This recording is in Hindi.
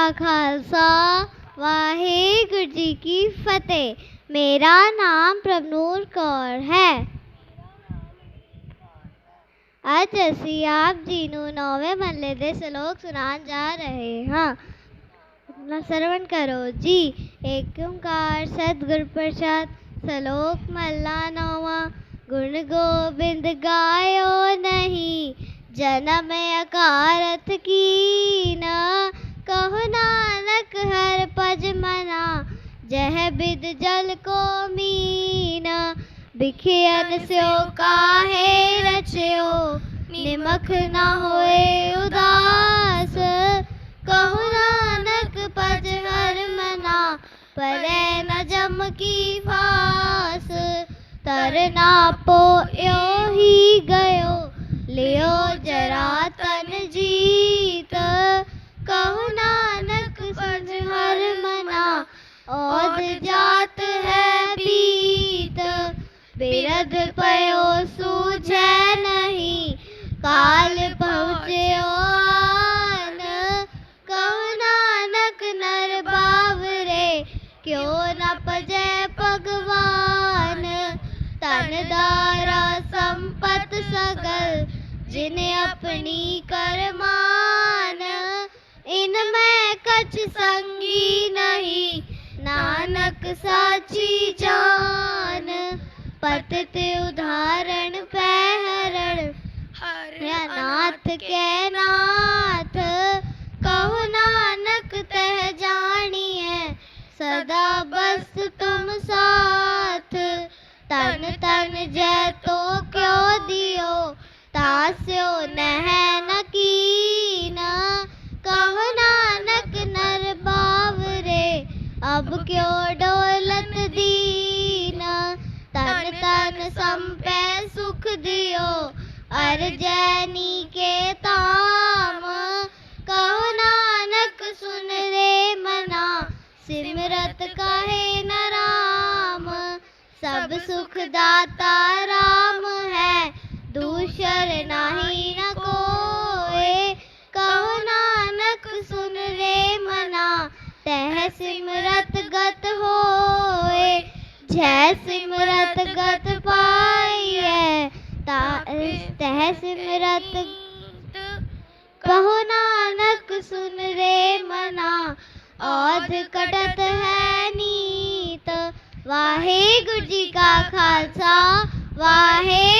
ਖਾਲਸਾ ਵਾਹਿਗੁਰੂ ਜੀ ਕੀ ਫਤਿਹ ਮੇਰਾ ਨਾਮ ਪ੍ਰਭਨੂਰ ਕੌਰ ਹੈ ਅੱਜ ਅਸੀਂ ਆਪ ਜੀ ਨੂੰ ਨੌਵੇਂ ਮਹੱਲੇ ਦੇ ਸ਼ਲੋਕ ਸੁਣਾਉਣ ਜਾ ਰਹੇ ਹਾਂ ਆਪਣਾ ਸਰਵਣ ਕਰੋ ਜੀ ਏਕ ਓੰਕਾਰ ਸਤਿਗੁਰ ਪ੍ਰਸਾਦ ਸ਼ਲੋਕ ਮਹੱਲਾ ਨੌਵਾਂ ਗੁਣ ਗੋਬਿੰਦ ਗਾਇਓ ਨਹੀਂ ਜਨਮ ਅਕਾਰਤ ਕੀਨ ਕਹੋ हर पज मना, जह बिद जल को मीना। बिखियन स्यो काहे रचयो निमक न होए उदास। कहु नानक पज हर मना पर न जम की फास। तर ना पो यो ही गयो, लियो जरा ਬਿਰਧ ਪਇਓ ਸੂਝੈ ਨਹੀਂ ਕਾਲ ਪਹੁੰਚਿਓ ਆਨ ਕਹੋ ਨਾਨਕ ਨਰ ਬਾਵਰੇ ਕਿਉ ਨ ਭਜੈ ਭਗਵਾਨ ਧਨ ਦਾਰਾ ਸੰਪਤ ਸਗਲ ਜਿਨ ਆਪਣੀ ਕਰਮਾਨ ਇਨ ਮੈਂ ਕਛ ਸੰਗੀ ਨਹੀਂ ਨਾਨਕ पतित उदाहरण पहरण। हर नाथ के नाथ कहो नानक तह जानी है सदा बस तुम साथ। तन तन जय तो क्यों दियो तास्यो नह न कीना। न कहो नानक नर बावरे अब क्यों डो दियो। अर्जनी के ताम। कहो नानक, सुन रे मना। सिमरत कहे न राम। सब सुख दाता राम है। दूसर नाही न कोए। कहो नानक, सुन रे मना। तह सिमरत गत होए। जय सिमरत गत है सिमरत कहो नानक, सुन रे मना। औध कटत है नीत। वाहे गुरु जी का खालसा। वाहे